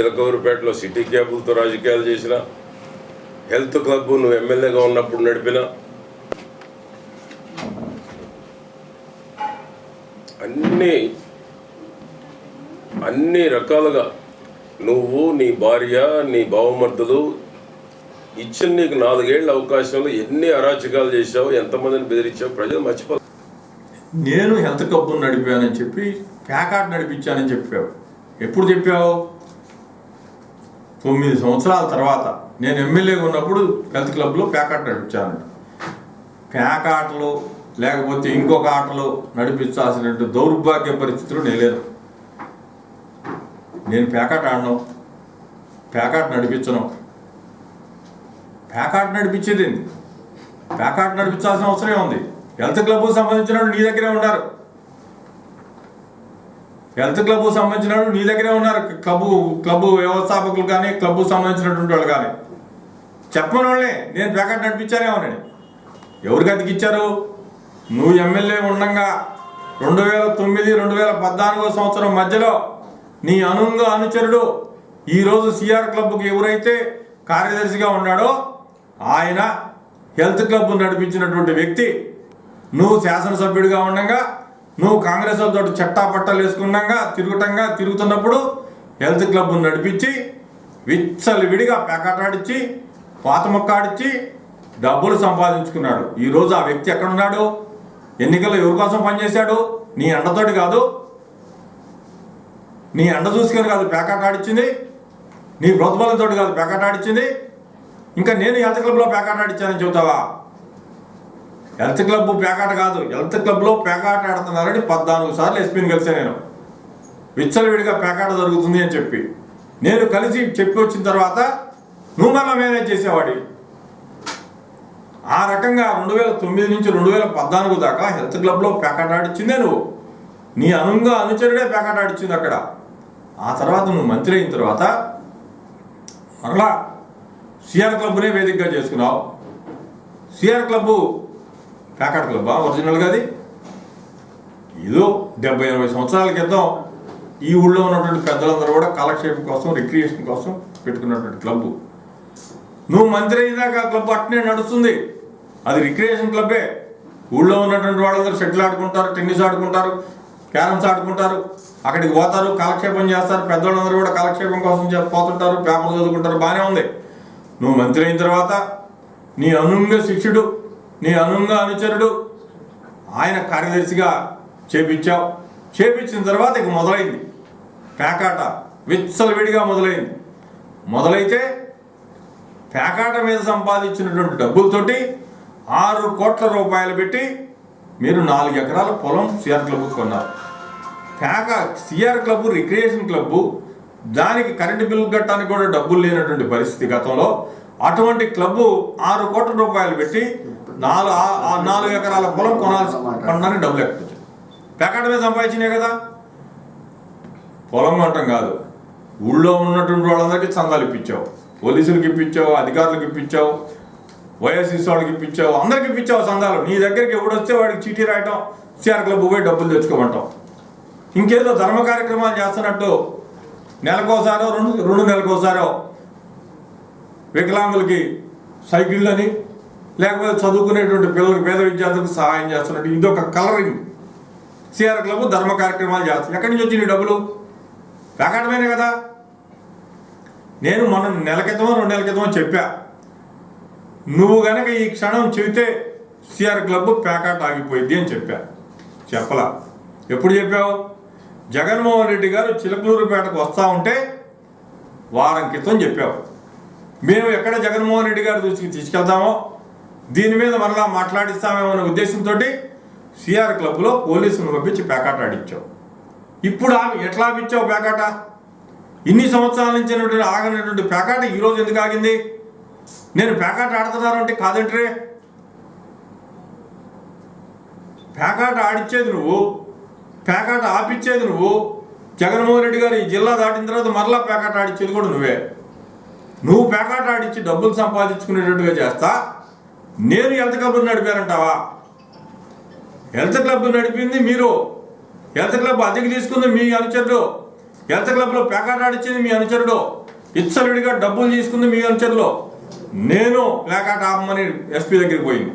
చిలకూరుపేటలో city క్యాబులతో రాజకీయాలు చేసిన health club నువ్వు ఎమ్మెల్యేగా ఉన్నప్పుడు నడిపిన అన్ని అన్ని రకాలుగా నువ్వు నీ భార్య నీ బావమర్దులు ఇచ్చిన నీకు నాలుగేళ్ళ అవకాశంలో ఎన్ని అరాచకాలు చేశావు ఎంతమందిని బెదిరించావు ప్రజలు మర్చిపో నేను హెల్త్ క్లబ్ నడిపానని చెప్పి ప్యాకాట్ నడిపించానని చెప్పావు. ఎప్పుడు చెప్పావు? తొమ్మిది సంవత్సరాల తర్వాత నేను ఎమ్మెల్యేగా ఉన్నప్పుడు హెల్త్ క్లబ్లో ప్యాకాట్ నడిపించాను. ప్యాకాటలు లేకపోతే ఇంకొక ఆటలు నడిపించాల్సినట్టు దౌర్భాగ్య పరిస్థితులు నేను నేను ప్యాకాట్ ఆడను. ప్యాకాట్ నడిపించను. ప్యాకాట్ నడిపించేది ప్యాకాట్ నడిపించాల్సిన అవసరం ఉంది. హెల్త్ క్లబ్కు సంబంధించిన నీ దగ్గరే ఉన్నారు హెల్త్ క్లబ్ సంబంధించిన వాళ్ళు నీ దగ్గరే ఉన్నారు. క్లబ్ క్లబ్ వ్యవస్థాపకులు కానీ క్లబ్ సంబంధించినటువంటి వాళ్ళు కానీ. చెప్పని వాళ్ళే నేను ప్యాకెట్ నడిపించానేమోనని ఎవరికి అతికిచ్చారు నువ్వు ఎమ్మెల్యే ఉండగా. రెండు వేల తొమ్మిది రెండు వేల పద్నాలుగో సంవత్సరం మధ్యలో నీ అనుంగ అనుచరుడు ఈరోజు సిఆర్ క్లబ్కి ఎవరైతే కార్యదర్శిగా ఉన్నాడో ఆయన హెల్త్ క్లబ్ నడిపించినటువంటి వ్యక్తి. నువ్వు శాసనసభ్యుడిగా ఉండగా నువ్వు కాంగ్రెస్ వాళ్ళతో చట్టా పట్టాలు వేసుకున్నాగా తిరుగుటంగా తిరుగుతున్నప్పుడు హెల్త్ క్లబ్ నడిపించి విచ్చలు విడిగా పేకాటాడిచ్చి పాత మొక్క ఆడిచ్చి డబ్బులు సంపాదించుకున్నాడు. ఈరోజు ఆ వ్యక్తి ఎక్కడున్నాడు? ఎన్నికల్లో ఎవరి కోసం పనిచేశాడు? నీ అండతోటి కాదు. నీ అండ చూసుకొని కాదు పేకాట ఆడిచ్చింది. నీ ప్రోత్బలంతో కాదు పేకాట ఆడిచ్చింది. ఇంకా నేను హెల్త్ క్లబ్లో పేకాట ఆడిచ్చానని చెబుతావా? హెల్త్ క్లబ్ పేకాట కాదు హెల్త్ క్లబ్లో పేకాట ఆడుతున్నారని పద్నాలుగు సార్లు ఎస్పీని కలిసా నేను. విచ్చలవిడిగా పేకాట జరుగుతుంది అని చెప్పి. నేను కలిసి చెప్పి వచ్చిన తర్వాత నువ్వు మళ్ళీ మేనేజ్ చేసేవాడి ఆ రకంగా రెండు వేల తొమ్మిది నుంచి రెండు వేల పద్నాలుగు దాకా హెల్త్ క్లబ్లో పేకాట ఆడిచ్చిందే నువ్వు. నీ అనుంగా అనుచరుడే పేకాట ఆడిచ్చింది అక్కడ. ఆ తర్వాత నువ్వు మంత్రి అయిన తర్వాత మరలా సిఆర్ క్లబ్నే వేదికగా చేసుకున్నావు. సిఆర్ క్లబ్ ప్యాకెట్ క్లబ్బా ఒరిజినల్గా అది. ఏదో డెబ్బై ఎనభై సంవత్సరాల క్రితం ఈ ఊళ్ళో ఉన్నటువంటి పెద్దలందరూ కూడా కాలక్షేపం కోసం రిక్రియేషన్ కోసం పెట్టుకున్నటువంటి క్లబ్ నువ్వు మంత్రి అయినాక ఆ క్లబ్ అట్నే నడుస్తుంది. అది రిక్రియేషన్ క్లబ్బే ఊళ్ళో ఉన్నటువంటి వాళ్ళందరూ షటిల్ ఆడుకుంటారు టెన్నిస్ ఆడుకుంటారు క్యారమ్స్ ఆడుకుంటారు అక్కడికి పోతారు కాలక్షేపం చేస్తారు పెద్దవాళ్ళందరూ కూడా కాలక్షేపం కోసం పోతుంటారు పేపర్ చదువుకుంటారు బాగానే ఉంది. నువ్వు మంత్రి అయిన తర్వాత నీ అనుంగ శిష్యుడు నీ అనుంగ అనుచరుడు. ఆయన కార్యదర్శిగా చేపించావు. చేపించిన తర్వాత ఇక మొదలైంది. పేకాట విచ్చలవిడిగా మొదలైంది. మొదలైతే పేకాట మీద సంపాదించినటువంటి డబ్బులతోటి ఆరు కోట్ల రూపాయలు పెట్టి మీరు నాలుగు ఎకరాల పొలం సిఆర్ క్లబ్ కొన్నారు. పేక సిఆర్ క్లబ్ రిక్రియేషన్ క్లబ్ దానికి కరెంటు బిల్లు కట్టడానికి కూడా డబ్బులు లేనటువంటి పరిస్థితి గతంలో. అటువంటి క్లబ్ ఆరు కోట్ల రూపాయలు పెట్టి నాలుగు నాలుగు ఎకరాల పొలం కొనాల్సి కొనడానికి డబ్బులు ఎక్కడ వచ్చింది మీద సంపాదించినాయి కదా? పొలం అంటాం కాదు. ఊళ్ళో ఉన్నటువంటి వాళ్ళందరికీ చందాలు ఇప్పించావు. పోలీసులకు ఇప్పించావు అధికారులకు ఇప్పించావు వైఎస్ఎస్ వాళ్ళకి ఇప్పించావు అందరికి ఇప్పించావు చందాలు. నీ దగ్గరికి ఎప్పుడు వస్తే వాడికి చీటీ రాయటం సిఆర్ క్లబ్ పోయి డబ్బులు తెచ్చుకోమంటాం. ఇంకేదో ధర్మ కార్యక్రమాలు చేస్తున్నట్టు నెలకోసారో రెండు రెండు నెలకోసారో వికలాంగులకి సైకిళ్ళని లేకపోతే చదువుకునేటువంటి పిల్లలకు పేద విద్యార్థులకు సహాయం చేస్తున్నట్టు ఇదొక కలరింగ్ సిఆర్ క్లబ్ ధర్మ కార్యక్రమాలు చేస్తాం ఎక్కడి నుంచి వచ్చినాయి డబ్బులు? పేకాటమేనే కదా. నేను మొన్న నెల క్రితమో రెండు నెలల క్రితమో చెప్పా. నువ్వు గనక ఈ క్షణం చెబితే సిఆర్ క్లబ్ పేకాట ఆగిపోయింది అని చెప్పా. చెప్పలా. ఎప్పుడు చెప్పావు? జగన్మోహన్ రెడ్డి గారు చిలకలూరుపేటకు వస్తా ఉంటే వారం క్రితం చెప్పావు. మేము ఎక్కడ జగన్మోహన్ రెడ్డి గారి దృష్టికి తీసుకెళ్తామో దీని మీద మరలా మాట్లాడిస్తామేమో అనే ఉద్దేశంతో సిఆర్ క్లబ్లో పోలీసులను పంపించి పేకాట ఆడించావు ఇప్పుడు ఆమె ఎట్లా ఆపించావు పేకాట ఇన్ని సంవత్సరాల నుంచి ఆగినటువంటి ఆగనటువంటి పేకాట ఈరోజు ఎందుకు ఆగింది? నేను పేకాట ఆడుతున్నాను అంటే కాదంటే పేకాట ఆడిచ్చేది నువ్వు పేకాట ఆపిచ్చేది నువ్వు. జగన్మోహన్ రెడ్డి గారు ఈ జిల్లా దాటిన తర్వాత మరలా పేకాట ఆడిచ్చేది కూడా నువ్వే. నువ్వు పేకాట ఆడిచ్చి డబ్బులు సంపాదించుకునేటట్టుగా చేస్తా. నేను హెల్త్ క్లబ్ నడిపానంటావా? హెల్త్ క్లబ్ నడిపింది మీరు. హెల్త్ క్లబ్ అద్దెకి తీసుకుంది మీ అనుచరుడు హెల్త్ క్లబ్లో ప్యాకెట్ ఆడిచ్చింది మీ అనుచరుడు. ఇచ్చలుడిగా డబ్బులు తీసుకుంది మీ అనుచరులు. నేను ప్లాకాట్ ఆపమని ఎస్పీ దగ్గరికి పోయింది.